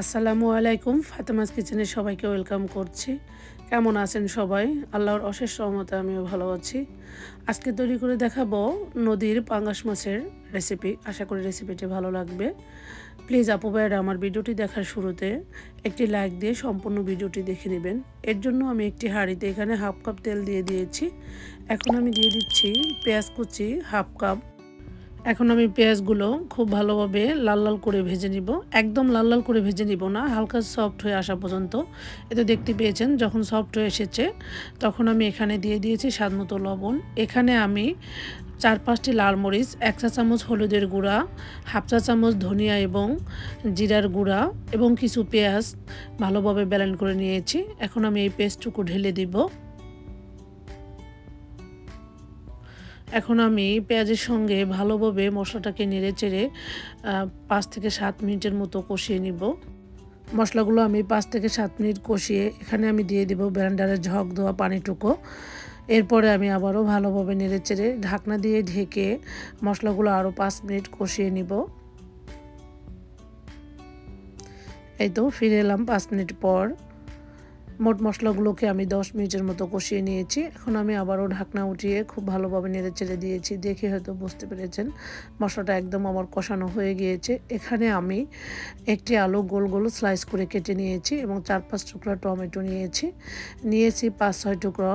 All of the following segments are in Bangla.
আসসালামু আলাইকুম, ফাতেমাস কিচেনে সবাইকে ওয়েলকাম করছি। কেমন আছেন সবাই? আল্লাহর অশেষ সহমতে আমিও ভালো আছি। আজকে তৈরি করে দেখাবো নদীর পাঙ্গাস মাছের রেসিপি আশা করি রেসিপিটি ভালো লাগবে। প্লিজ আপু ভাইয়েরা, আমার ভিডিওটি দেখার শুরুতে একটি লাইক দিয়ে সম্পূর্ণ ভিডিওটি দেখে নেবেন। এর জন্য আমি একটি হাঁড়িতে এখানে হাফ কাপ তেল দিয়ে দিয়েছি। এখন আমি দিয়ে দিচ্ছি পেঁয়াজ কুচি হাফ কাপ এখন আমি পেঁয়াজগুলো খুব ভালোভাবে লাল লাল করে ভেজে নিব। একদম লাল লাল করে ভেজে নিব না, হালকা সফট হয়ে আসা পর্যন্ত। এতে দেখতে পেয়েছেন, যখন সফট হয়ে এসেছে, তখন আমি এখানে দিয়ে দিয়েছি স্বাদ মতো লবণ। এখানে আমি চার পাঁচটি লাল মরিচ, এক চা চামচ হলুদের গুঁড়া, হাফ চা চামচ ধনিয়া এবং জিরার গুঁড়া এবং কিছু পেঁয়াজ ভালোভাবে ব্যালেন্ড করে নিয়েছি। এখন আমি এই পেস্টটুকু ঢেলে দিব। এখন আমি পেঁয়াজের সঙ্গে ভালোভাবে মশলাটাকে নেড়ে চেড়ে পাঁচ থেকে সাত মিনিটের মতো কষিয়ে নিব। মশলাগুলো আমি পাঁচ থেকে সাত মিনিট কষিয়ে এখানে আমি দিয়ে দেবো ব্যান্ডারের ঝক দেওয়া পানিটুকু। এরপরে আমি আবারও ভালোভাবে নেড়ে চেড়ে ঢাকনা দিয়ে ঢেকে মশলাগুলো আরও পাঁচ মিনিট কষিয়ে নিব। এই তো ফিরে এলাম পাঁচ মিনিট পর। মোট মশলাগুলোকে আমি দশ মিনিটের মতো কষিয়ে নিয়েছি। এখন আমি আবারও ঢাকনা উঠিয়ে খুব ভালোভাবে নেড়ে চেড়ে দিয়েছি। দেখে হয়তো বুঝতে পেরেছেন, মশলাটা একদম আমার কষানো হয়ে গিয়েছে। এখানে আমি একটি আলু গোল গোল স্লাইস করে কেটে নিয়েছি এবং চার পাঁচ টুকরা টমেটো নিয়েছি। নিয়েছি পাঁচ ছয় টুকরা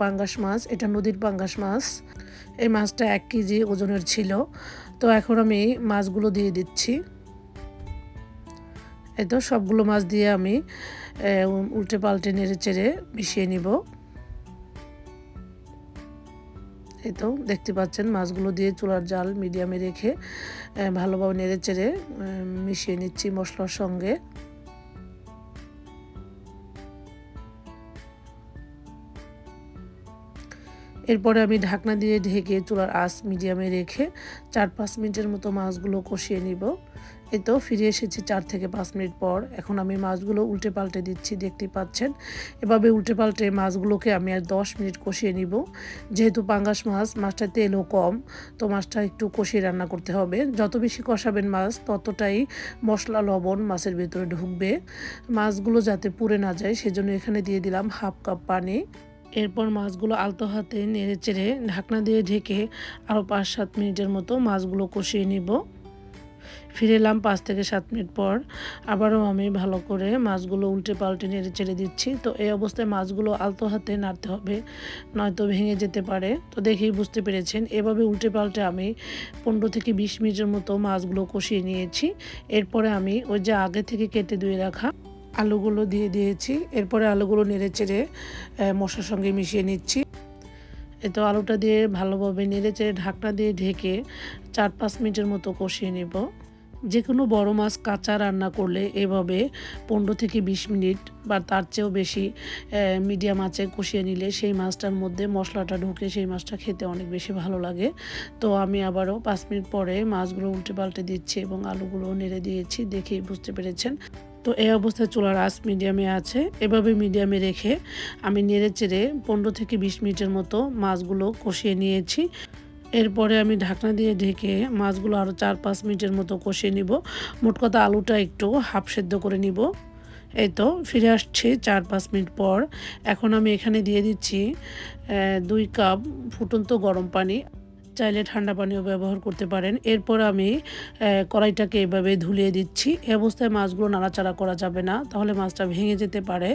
পাঙ্গাস মাছ। এটা নদীর পাঙ্গাস মাছ। এই মাছটা এক কেজি ওজনের ছিল। তো এখন আমি মাছগুলো দিয়ে দিচ্ছি। এই তো সবগুলো মাছ দিয়ে আমি উল্টে পাল্টে নেড়ে চেড়ে মিশিয়ে নিব। এই তো দেখতে পাচ্ছেন, মাছগুলো দিয়ে চুলার জাল মিডিয়ামে রেখে ভালোভাবে নেড়ে চেড়ে মিশিয়ে নিচ্ছি মশলার সঙ্গে। এরপরে আমি ঢাকনা দিয়ে ঢেকে চুলার আঁচ মিডিয়ামে রেখে চার পাঁচ মিনিটের মতো মাছগুলো কষিয়ে নিব। এই তো ফিরে এসেছি চার থেকে পাঁচ মিনিট পর। এখন আমি মাছগুলো উল্টে পাল্টে দিচ্ছি দেখতে পাচ্ছেন। এভাবে উল্টে পাল্টে মাছগুলোকে আমি আর দশ মিনিট কষিয়ে নিব। যেহেতু পাঙ্গাস মাছ মাছটা তেলও কম, তো মাছটা একটু কষিয়ে রান্না করতে হবে। যত বেশি কষাবেন মাছ, ততটাই মশলা, লবণ মাছের ভেতরে ঢুকবে। মাছগুলো যাতে পুড়ে না যায়, সেজন্য এখানে দিয়ে দিলাম হাফ কাপ পানি। এরপর মাছগুলো আলতো হাতে নেড়ে চেড়ে ঢাকনা দিয়ে ঢেকে আরও পাঁচ, সাত মিনিটের মতো মাছগুলো কষিয়ে নিব। ফিরে এলাম পাঁচ থেকে সাত মিনিট পর। আবারও আমি ভালো করে মাছগুলো উল্টে পাল্টে নেড়ে চেড়ে দিচ্ছি। তো এই অবস্থায় মাছগুলো আলতো হাতে নাড়তে হবে, নয়তো ভেঙে যেতে পারে। তো দেখেই বুঝতে পেরেছেন, এভাবে উল্টে পাল্টে আমি পনেরো থেকে বিশ মিনিটের মতো মাছগুলো কষিয়ে নিয়েছি। এরপরে আমি ওই যে আগে থেকে কেটে ধুয়ে রাখা আলুগুলো দিয়ে দিয়েছি। এরপরে আলুগুলো নেড়ে চেড়ে মশার সঙ্গে মিশিয়ে নিচ্ছি। তো আলুটা দিয়ে ভালোভাবে নেড়ে চেড়ে ঢাকনা দিয়ে ঢেকে চার পাঁচ মিনিটের মতো কষিয়ে নেব। যে কোনো বড় মাছ কাঁচা রান্না করলে এভাবে পনেরো থেকে বিশ মিনিট বা তার চেয়েও বেশি মিডিয়াম আঁচে কষিয়ে নিলে সেই মাছটার মধ্যে মশলাটা ঢুকে সেই মাছটা খেতে অনেক বেশি ভালো লাগে। তো আমি আবারও পাঁচ মিনিট পরে মাছগুলো উল্টে পাল্টে দিচ্ছি এবং আলুগুলো নেড়ে দিয়েছি, দেখেই বুঝতে পেরেছেন। তো এই অবস্থায় চুলার আঁচ মিডিয়ামে আছে। এভাবে মিডিয়ামে রেখে আমি নেড়ে চেড়ে পনেরো থেকে বিশ মিনিটের মতো মাছগুলো কষিয়ে নিয়েছি। এরপরে আমি ঢাকনা দিয়ে ঢেকে মাছগুলো আরও চার পাঁচ মিনিটের মতো কষিয়ে নিব। মোট কথা আলুটা একটু হাফ সেদ্ধ করে নিব। এই তো ফিরে আসছি চার পাঁচ মিনিট পর। এখন আমি এখানে দিয়ে দিচ্ছি দুই কাপ ফুটন্ত গরম পানি। চাইলে ঠান্ডা পানিও ব্যবহার করতে পারেন। এরপর আমি কড়াইটাকে এভাবে ধুলিয়ে দিচ্ছি। এ অবস্থায় মাছগুলো নাড়াচাড়া করা যাবে না, তাহলে মাছটা ভেঙে যেতে পারে।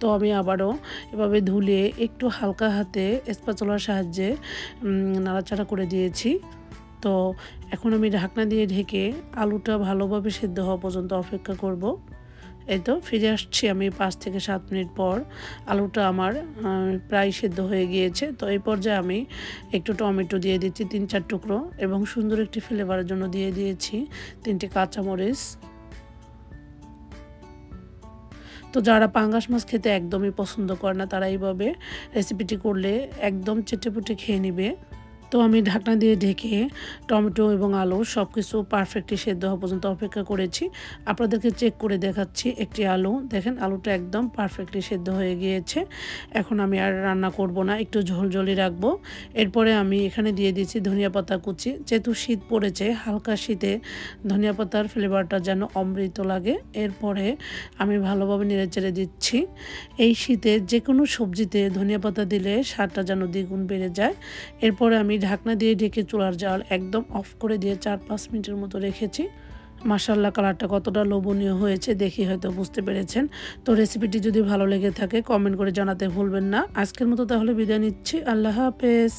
তো আমি আবারও এভাবে ধুলিয়ে একটু হালকা হাতে স্পাচলার সাহায্যে নাড়াচাড়া করে দিয়েছি। তো এখন আমি ঢাকনা দিয়ে ঢেকে আলুটা ভালোভাবে সেদ্ধ হওয়া পর্যন্ত অপেক্ষা করব। এই তো ফিরে আসছি আমি পাঁচ থেকে সাত মিনিট পর। আলুটা আমার প্রায় সেদ্ধ হয়ে গিয়েছে। তো এই পর্যায়ে আমি একটু টমেটো দিয়ে দিচ্ছি তিন চার টুকরো এবং সুন্দর একটি ফ্লেভারের জন্য দিয়ে দিয়েছি তিনটি কাঁচামরিচ। তো যারা পাঙ্গাস মাছ খেতে একদমই পছন্দ করে না, তারা এইভাবে রেসিপিটি করলে একদম চেটেপুটে খেয়ে নিবে। তো আমি ঢাকনা দিয়ে ঢেকে টমেটো এবং আলু সব কিছু পারফেক্টলি সেদ্ধ হওয়া পর্যন্ত অপেক্ষা করেছি। আপনাদেরকে চেক করে দেখাচ্ছি একটি আলু। দেখেন, আলুটা একদম পারফেক্টলি সেদ্ধ হয়ে গিয়েছে। এখন আমি আর রান্না করব না, একটু ঝোল ঝোলই রাখব। এরপরে আমি এখানে দিয়ে দিয়েছি ধনিয়া পাতা কুচি। যেহেতু শীত পড়েছে, হালকা শীতে ধনিয়া পাতার ফ্লেভারটা যেন অমৃত লাগে। এরপরে আমি ভালোভাবে নেড়ে চেড়ে দিচ্ছি। এই শীতে যে কোনো সবজিতে ধনিয়া পাতা দিলে স্বাদটা যেন দ্বিগুণ বেড়ে যায়। এরপরে আমি ঢাকনা দিয়ে ঢেকে চুলার জাল একদম অফ করে দিয়ে চার পাঁচ মিনিটের মতো রেখেছি। মাসাল্লাহ কালারটা কতটা লোভনীয় হয়েছে দেখি হয়তো বুঝতে পেরেছেন। তো রেসিপিটি যদি ভালো লেগে থাকে কমেন্ট করে জানাতে ভুলবেন না। আজকের মতো তাহলে বিদায় নিচ্ছি। আল্লাহ হাফেজ।